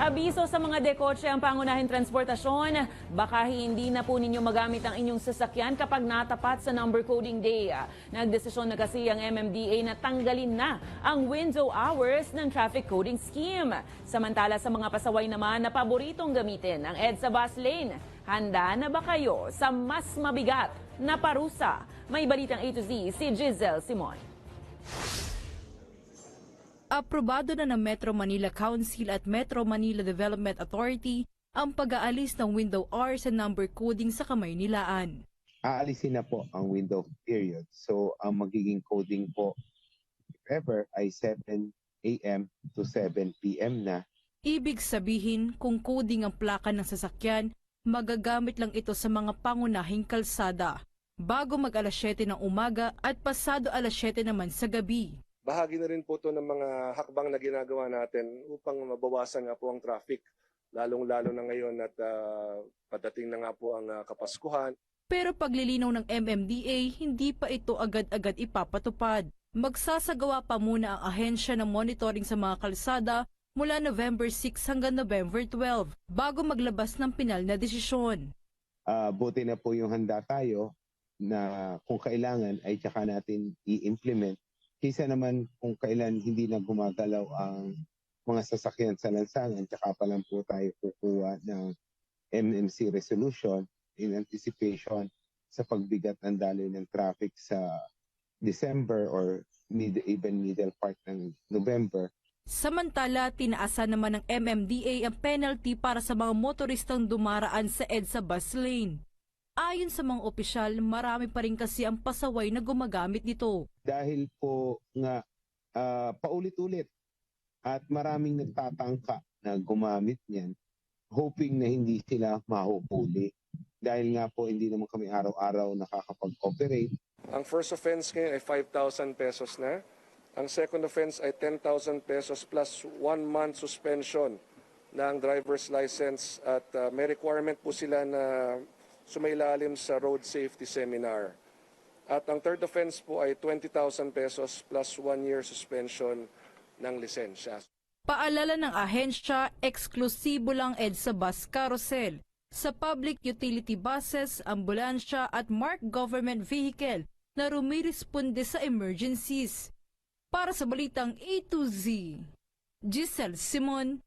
Abiso sa mga dekotse ang pangunahing transportasyon. Baka hindi na po ninyo magamit ang inyong sasakyan kapag natapat sa number coding day. Nagdesisyon na kasi ang MMDA na tanggalin na ang window hours ng traffic coding scheme. Samantala sa mga pasaway naman na paboritong gamitin ang EDSA bus lane. Handa na ba kayo sa mas mabigat na parusa? May balitang A to Z si Giselle Simon. Aprobado na ng Metro Manila Council at Metro Manila Development Authority ang pag-aalis ng window R sa number coding sa Kamaynilaan. aalisin na po ang window period. So, ang magiging coding po, if ever, ay 7 a.m. to 7 p.m. na. Ibig sabihin, kung coding ang plaka ng sasakyan, magagamit lang ito sa mga pangunahing kalsada. Bago mag alas 7 ng umaga at pasado alas 7 naman sa gabi. Bahagi na rin po ito ng mga hakbang na ginagawa natin upang mabawasan nga po ang traffic, lalong-lalo na ngayon at ah, padating na nga po ang ah, Kapaskuhan. Pero paglilinaw ng MMDA, hindi pa ito agad-agad ipapatupad. Magsasagawa pa muna ang ahensya ng monitoring sa mga kalsada mula November 6 hanggang November 12 bago maglabas ng pinal na desisyon. Ah, buti na po yung handa tayo na kung kailangan ay tsaka natin i-implement. Kisa naman kung kailan hindi na gumagalaw ang mga sasakyan sa lansangan, tsaka pa lang po tayo kukuha ng MMC resolution in anticipation sa pagbigat ng daloy ng traffic sa December or mid, even middle part ng November. Samantala, tinaasan naman ng MMDA ang penalty para sa mga motoristang dumaraan sa EDSA bus lane. Ayon sa mga opisyal, marami pa rin kasi ang pasaway na gumagamit nito. Dahil po nga ah, paulit-ulit at maraming nagtatangka na gumamit niyan, hoping na hindi sila mahuhuli. Dahil nga po hindi naman kami araw-araw nakakapag-operate. Ang first offense ngayon ay 5,000 pesos na. Ang second offense ay 10,000 pesos plus one month suspension ng driver's license at ah, may requirement po sila na sumailalim sa road safety seminar. At ang third offense po ay 20,000 pesos plus one year suspension ng lisensya. Paalala ng ahensya, eksklusibo lang EDSA bus carousel. Sa public utility buses, ambulansya at marked government vehicle na rumiresponde sa emergencies. Para sa balitang A to Z, Giselle Simon,